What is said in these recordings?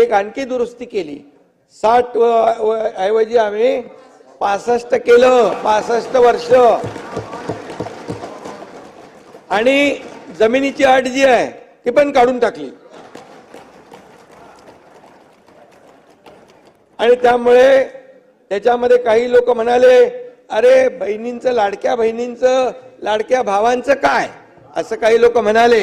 एक आणखी दुरुस्ती केली. साठ ऐवजी आम्ही पासष्ट केलं. पासष्ट वर्ष. आणि जमिनीची अट जी आहे ती पण काढून टाकली. आणि त्यामुळे त्याच्यामध्ये काही लोक म्हणाले अरे बहिणींचं लाडक्या बहिणींचं लाडक्या भावांचं काय? असं काही लोक म्हणाले.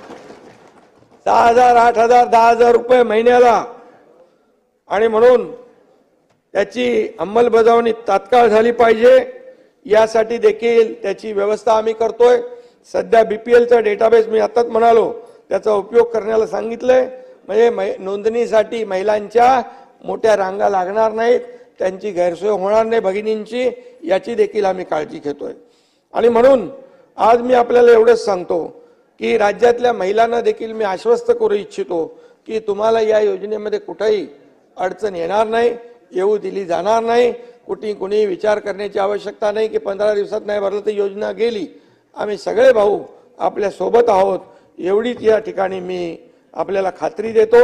सहा हजार आठ हजार दहा हजार रुपये महिन्याला. आणि म्हणून त्याची अंमलबजावणी तात्काळ झाली पाहिजे. यासाठी देखील त्याची व्यवस्था आम्ही करतोय. सध्या बीपीएलचा डेटाबेस मी आताच म्हणालो त्याचा उपयोग करण्याला सांगितलंय. म्हणजे मै- नोंदणीसाठी महिलांच्या मोठ्या रांगा लागणार नाहीत. त्यांची गैरसोय होणार नाही भगिनींची याची देखील आम्ही काळजी घेतोय. आणि म्हणून आज मी आपल्याला एवढंच सांगतो की राज्यातल्या महिलांना देखील मी आश्वस्त करू इच्छितो की तुम्हाला या योजनेमध्ये कुठेही अडचण येणार नाही येऊ दिली जाणार नाही कुठे कुणी विचार करण्याची आवश्यकता नाही की पंधरा दिवसात नाही भरलं तर योजना गेली. आम्ही सगळे भाऊ आपल्यासोबत आहोत. एवढीच या ठिकाणी मी आपल्याला खात्री देतो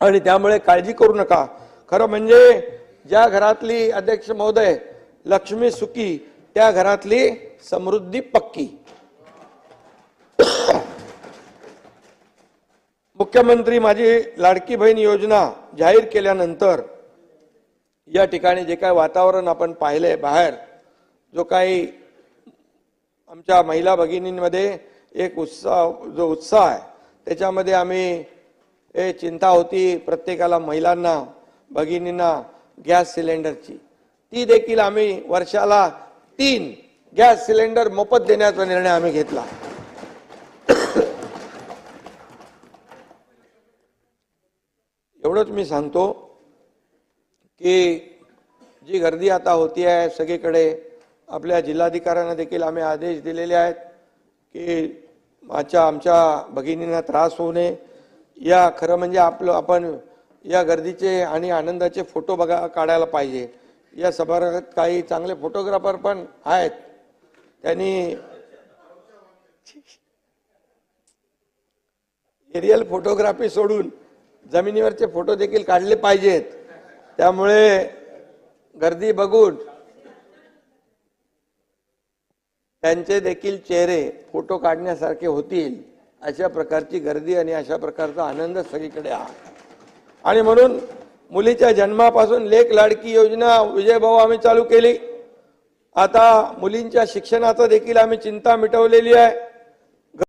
आणि त्यामुळे काळजी करू नका. खरं म्हणजे ज्या घरातली अध्यक्ष महोदय लक्ष्मी सुखी त्या घरातली समृद्धी पक्की. मुख्यमंत्री माझी लाडकी बहीण योजना जाहीर केल्यानंतर या ठिकाणी जे काही वातावरण आपण पाहिलंय बाहेर जो काही आमच्या महिला भगिनींमध्ये एक उत्साह जो उत्साह आहे त्याच्यामध्ये आम्ही हे चिंता होती प्रत्येकाला महिलांना भगिनींना गॅस सिलेंडरची. ती देखील आम्ही वर्षाला तीन गॅस सिलेंडर मोफत देण्याचा निर्णय आम्ही घेतला. एवढंच मी सांगतो की जी गर्दी आता होती आहे सगळीकडे आपल्या जिल्हाधिकाऱ्यांना देखील आम्ही आदेश दिलेले आहेत की माझ्या आमच्या भगिनींना त्रास होऊ नये. या खरं म्हणजे आपलं आपण या गर्दीचे आणि आनंदाचे फोटो बघा काढायला पाहिजे. या सभागृहात काही चांगले फोटोग्राफर पण आहेत. त्यांनी एरियल फोटोग्राफी सोडून जमिनीवरचे फोटो देखील काढले पाहिजेत. त्यामुळे गर्दी बघून त्यांचे देखील चेहरे फोटो काढण्यासारखे होतील अशा प्रकारची गर्दी आणि अशा प्रकारचा आनंद सगळीकडे हा आणि म्हणून मुलीच्या जन्मापासून लेख लाडकी योजना विजयभाऊ आम्ही चालू केली. आता मुलींच्या शिक्षणाचा देखील आम्ही चिंता मिटवलेली आहे.